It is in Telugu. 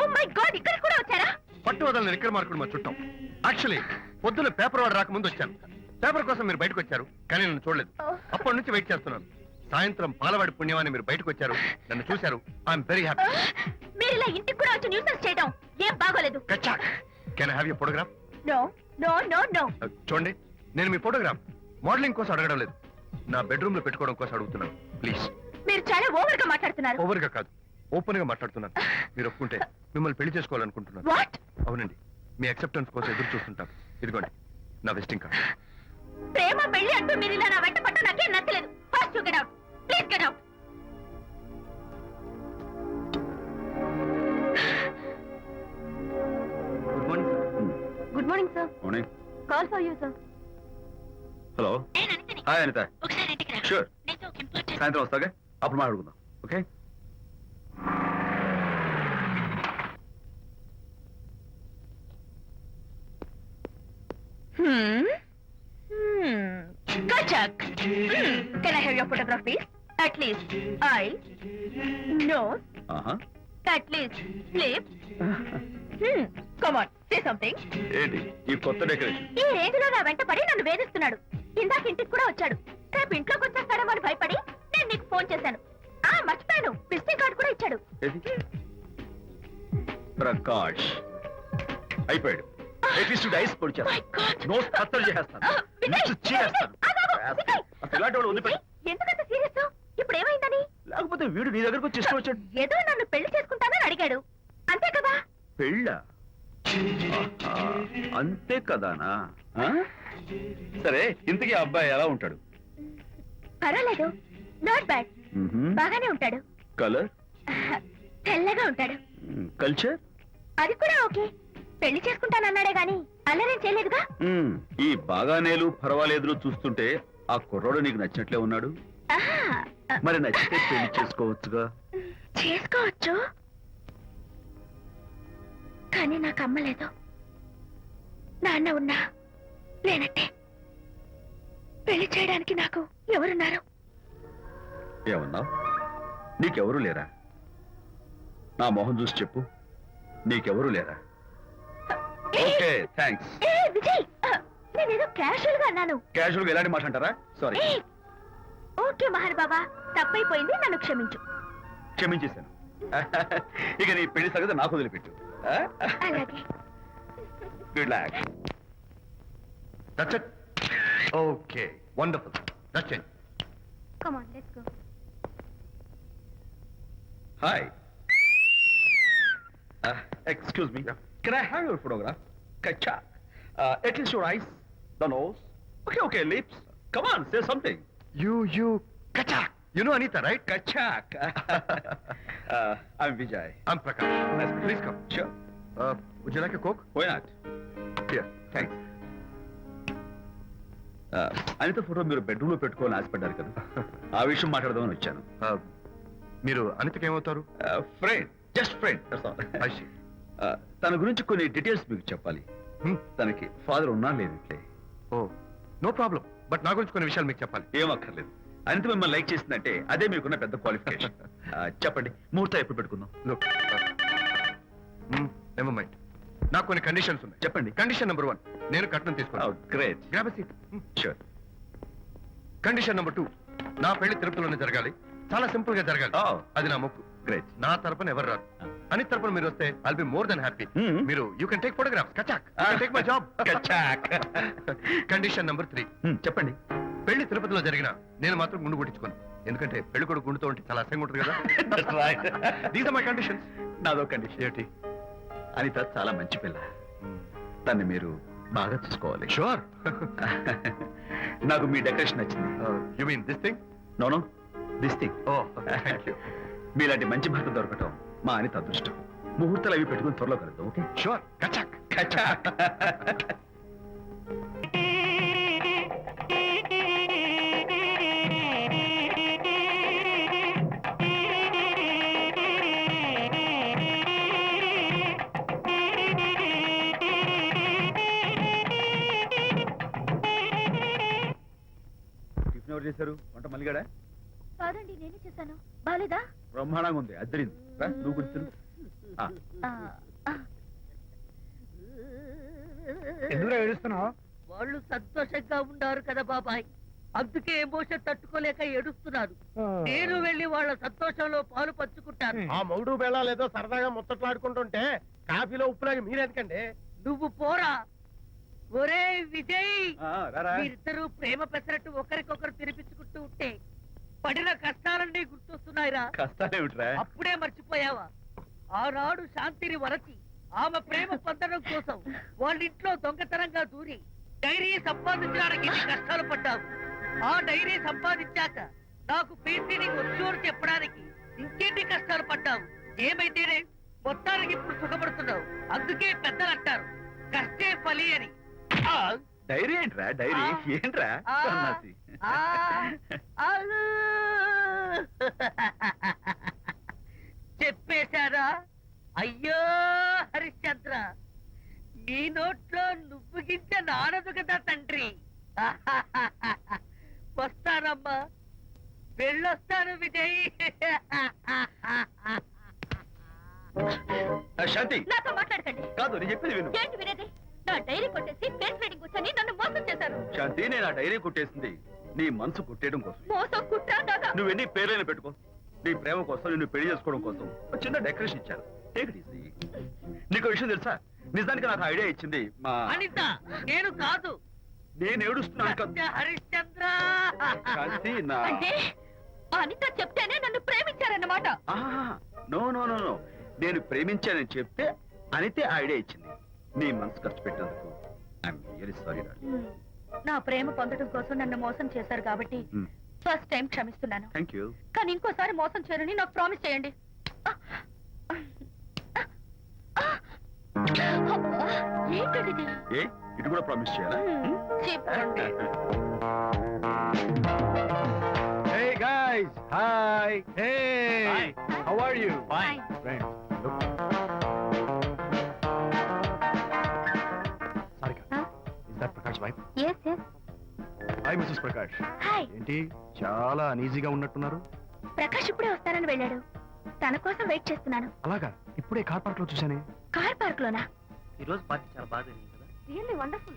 ఓ మై గాడ్ ఇక్కడ కూడా వచ్చారా? పట్టు వదలని నిక్కర మార్కుడు మా చుట్టం. యాక్చువల్లీ పొద్దున్న పేపర్ వాడు రాకముందు వచ్చాను. పేపర్ కోసం మీరు బయటకు వచ్చారు కానీ నన్ను చూడలేదు. అప్పటి నుంచి వెయిట్ చేస్తున్నాను. సాయంత్రం పాలవాడి పుణ్యమాన్ని మీరు బయటకు వచ్చారు నన్ను చూశారు. ఐఎమ్ వెరీ హ్యాపీ మీరు ఇలా ఇంటికి కూడా వచ్చి న్యూసెన్స్ చేయడం ఏం బాగోలేదు. కచ్చాక్ can have you photograph no no no no చూడండి నేను మీ ఫోటోగ్రాఫ్ మోడలింగ్ కోసం అడగడం లేదు. నా బెడ్రూమ్లో పెట్టుకోవడం కోసం అడుగుతున్నాను. ప్లీజ్ మీరు చాలా ఓవర్గా మాట్లాడుతున్నారు. ఓవర్గా కాదు. ఓపెన్గా మాట్లాడుతున్నాను. మీరు ఒప్పుకుంటే మిమ్మల్ని పెళ్ళి చేసుకోవాలనుకుంటున్నాను. వాట్ అవునండి. మీ అక్సెప్టెన్స్ కోసం ఎదురు చూస్తుంటాను ఇదిగోండి నా విజిటింగ్ కార్డ్ ప్రేమ పెళ్ళి అంటూ మీరు ఇలా నా వెంట పట్ట నాకేం నచ్చలేదు. First get out please get out good morning sir good morning sir morning call for you sir hello hi Anitha ఒకసారి ఇంటికి రా. షూర్ నీతో important- సాయంత్రం వస్తాగా? అప్పుడు మాట్లాడుకుందాం. Okay Hmm. Hmm. Kachak. Hmm. Can I have your photograph, please? At least eyes, nose, ఆహా at least lips. Hmm. Come on, say something. ఏంటి ఈ కొత్త డెకరేషన్ ఈ నా వెంట పడి నన్ను వేధిస్తున్నాడు ఇందాక ఇంటికి కూడా వచ్చాడు రేపు ఇంట్లోకి వచ్చేస్తాడేమో అని భయపడి నేను నీకు ఫోన్ చేశాను ఆ మర్చిపోయాను విజిటింగ్ కార్డు కూడా ఇచ్చాడు ఏది ప్రకాష్ అయిపోయాడు ఎట్లీస్ట్ డైస్ పొడి My God. చేస్తాను నోస్ కత్తలు చేసేస్తాను చేస్తాను. అసలు ఇలాంటి వాడు ఎందుకంత సీరియస్? ఇప్పుడు ఏమైందని? లేకపోతే వీడు నీ దగ్గరకు వచ్చి ఇష్టం వచ్చాడు. ఏదో నన్ను పెళ్ళి చేసుకుంటానని అడిగాడు. అంతే కదా? పెళ్ళ? అంతే కదానా? సరే ఇంతకీ అబ్బాయి ఎలా ఉంటాడు? పర్వాలేదు. నాట్ బ్యాడ్ బాగానే ఉంటాడు. కలర్ తెల్లగా ఉంటాడు. కల్చర్ అది కూడా ఓకే. పెళ్ళి చేసుకుంటానన్నాడే గాని అల్లరేం చేయలేదుగా? ఈ బాగానేలు పర్వాలేదులు చూస్తుంటే ఆ కుర్రోడు నీకు నచ్చినట్లే ఉన్నాడు. ఆహా, ఆ, మరి నచ్చితే పెళ్ళి చేసుకోవచ్చుగా? చేసుకోవచ్చు. కానీ నాకు అమ్మలేదు నాన్న ఉన్నా లేనట్టే. పెళ్ళి చేయడానికి నాకు ఎవరున్నారు? ఏమన్నావు నీకెవరూ లేరా? నా మొహం చూసి చెప్పు. నీకెవరూ లేరా? ఓకే థ్యాంక్స్ ఏ విజయ్! నేనేదో క్యాషువల్గా అన్నాను. క్యాజువల్గా ఎలాంటి మాట అంటారా? సారీ ఏ, ఓకే మహర్ బాబా. తప్పైపోయింది నన్ను క్షమించు. క్షమించేశాను. ఇక నీ పెళ్ళి సంగతి నాకు వదిలిపెట్టు. అలాగే. Good luck that's it okay wonderful that's it come on let's go hi excuse me can I have your photograph kachcha at least your eyes the nose okay okay lips come on say something you you కచా you know Anitha right కచ్చాక్ I'm Vijay I'm Prakash please come sure would you like a coke why not here thanks Anitha photo మీరు బెడ్రూమ్లో పెట్టుకోవాలని ఆశపడ్డారు కదా. ఆ విషయం మాట్లాడదామని వచ్చాను. Uh, మీరు అనితకి ఏమవుతారు? Friend just friend I see. తన గురించి కొన్ని డీటెయిల్స్ మీకు చెప్పాలి. తనకి ఫాదర్ ఉన్నా లేదంటే ఓ నో ప్రాబ్లం బట్ నా గురించి కొన్ని విషయాలు మీకు చెప్పాలి. ఏం అక్కర్లేదు. అనిత మిమ్మల్ని లైక్ చేసిందంటే అదే మీకున్న పెద్ద క్వాలిఫికేషన్ చెప్పండి ముహూర్తం ఎప్పుడు పెట్టుకుందాం? లుక్ నెవర్ మైండ్ నాకు కొన్ని కండిషన్స్ ఉన్నాయి. చెప్పండి. కండిషన్ నెంబర్ వన్ నేను కట్నం తీసుకున్నాను great grab seat sure condition number two నా పెళ్ళి తిరుపతిలోనే జరగాలి. చాలా సింపుల్గా జరగాలి. Oh. అది నా మొక్కు. గ్రేట్ నా తరపున ఎవరు రారు? అని తరపున మీరు వస్తే I'll be more then happy. మీరు యూ కెన్ టేక్ ఫోటోగ్రాఫ్ కచాక్ టేక్ మై జాబ్ కచాక్. కండిషన్ నెంబర్ త్రీ చెప్పండి. పెళ్ళి తిరుపతిలో జరిగిన నేను మాత్రం గుండు కొట్టించుకోను. ఎందుకంటే పెళ్ళి కొడుకు గుండుతో ఉంటే చాలా అసహ్యంగా ఉంటుంది కదా. దీస్ ఆర్ మై కండిషన్స్ నాదో కండిషన్ ఏంటి అనిత చాలా మంచి పిల్ల. తన్ని మీరు బాగా చూసుకోవాలి. షూర్ నాకు మీ డెకరేషన్ నచ్చింది. You mean this thing no no this thing oh thank you మీలాంటి మంచి భర్త దొరకటం మా అనిత అదృష్టం ముహూర్తాలు అవి పెట్టుకుని త్వరలో కలుద్దాం ఓకే? షూర్ కచాక్ కచాక్. ఎవరు చేశారు? వంట మల్లిగాడా? కాదండి నేనే చేశాను. బాలేదా? బ్రహ్మాండంగా ఉంది అద్దరింది. రా, నువ్వు గుర్తు ఆ. ఎందుకు ఏడుస్తున్నావు? వాళ్ళు సంతోషంగా ఉన్నారు కదా బాబాయ్. అందుకే ఎమోషన్ తట్టుకోలేక ఏడుస్తున్నారు. నేను వెళ్ళి వాళ్ళ సంతోషంలో పాలు పంచుకుంటాను. ఆ మౌడు బెళ్ళాలు ఏదో సరదాగా ముచ్చట్లాడుకుంటుంటే కాఫీలో ఉప్పులాగా మీరెందుకండి నువ్వు పోరా. ఒరే విజయ్ మీరిద్దరూ ప్రేమ పెసరట్టు ఒకరికొకరు తినిపించుకుంటూ ఉంటే పడిన కష్టాలన్నీ గుర్తొస్తున్నాయిరా. కష్టాలేమిట్రా? అప్పుడే మర్చిపోయావా? ఆనాడు శాంతిని వరచి ఆమె ప్రేమ పొందడం కోసం వాళ్ళ ఇంట్లో దొంగతనంగా దూరి డైరీ సంపాదించడానికి కష్టాలు పడ్డావు. ఆ డైరీ సంపాదించాక నాకు పీసీని వచ్చోరు చెప్పడానికి ఇంకెన్ని కష్టాలు పడ్డావు? ఏమైతేనే మొత్తానికి ఇప్పుడు సుఖపడుతున్నావు. అందుకే పెద్దలు అంటారు కష్టే ఫలి అని. ఆ, డైరీ ఏంట్రా? డైరీ. ఏంట్రా. చెప్పేశారా? అయ్యో హరిశ్చంద్ర నీ నోట్లో నువ్వు గింజ నానదు కదా తండ్రి. వస్తానమ్మా. వెళ్ళొస్తాను విజయ్. ఆ, శాంతి. నాతో మాట్లాడకండి. కాదు నేను చెప్పేది విను. ఏంటి వినేది? నా డైరీ కొట్టేసి ఫేస్ రీడింగ్ కూర్చొని నన్ను మోసం చేశారు. శాంతి నేను ఆ డైరీ కొట్టేసింది. నీ మనసు కొట్టేయడం కోసం. మోసం కుట్ర దగ నువ్వు ఎన్ని పేర్లైనా పెట్టుకో. నీ ప్రేమ కోసం నిన్ను పెళ్ళి చేసుకోవడం కోసం ఒక చిన్న డెకరేషన్ ఇచ్చాను. నీకు విషయం తెలుసా? నిజానికి నాకు ఐడియా ఇచ్చింది మా అనిత నేను కాదు. నేను ఏడుస్తున్నాను కాదు. సత్య హరిశ్చంద్ర. శాంతి నా అంటే ఆ అనిత చెప్తేనే నన్ను ప్రేమించారన్నమాట. నో నో నో నో నేను ప్రేమించానని చెప్తే అనితే ఐడియా ఇచ్చింది. నీ మనసు ఖర్చు పెట్టినందుకు ఐఎమ్ రియలీ సారీ హ్మ్. నా ప్రేమ పొందడం కోసం నన్ను మోసం చేశారు కాబట్టి ఫస్ట్ టైం క్షమిస్తున్నాను. థ్యాంక్ యూ కానీ ఇంకోసారి మోసం చేయరని నాకు ప్రామిస్ చేయండి. అబ్బా, ఏంటండి ఇది? ఏ? ఇటు కూడా ప్రామిస్ చేయాలా? హ్మ్, చెప్పండి. Hey guys, hi. Hey, Hi. how are you? Fine. Friends, Yes, yes. Hi, Mrs. Prakash. Hi ఏంటి? చాలా అనీజీగా ఉన్నట్టున్నారు. ప్రకాష్ ఇప్పుడే వస్తానని వెళ్ళాడు. తన కోసం వెయిట్ చేస్తున్నాను. అలాగా? ఇప్పుడే కార్ పార్క్లో చూసానే కార్ పార్క్ లోనా ఈ రోజు పార్టీ చాలా బాగా జరిగింది కదా? Really wonderful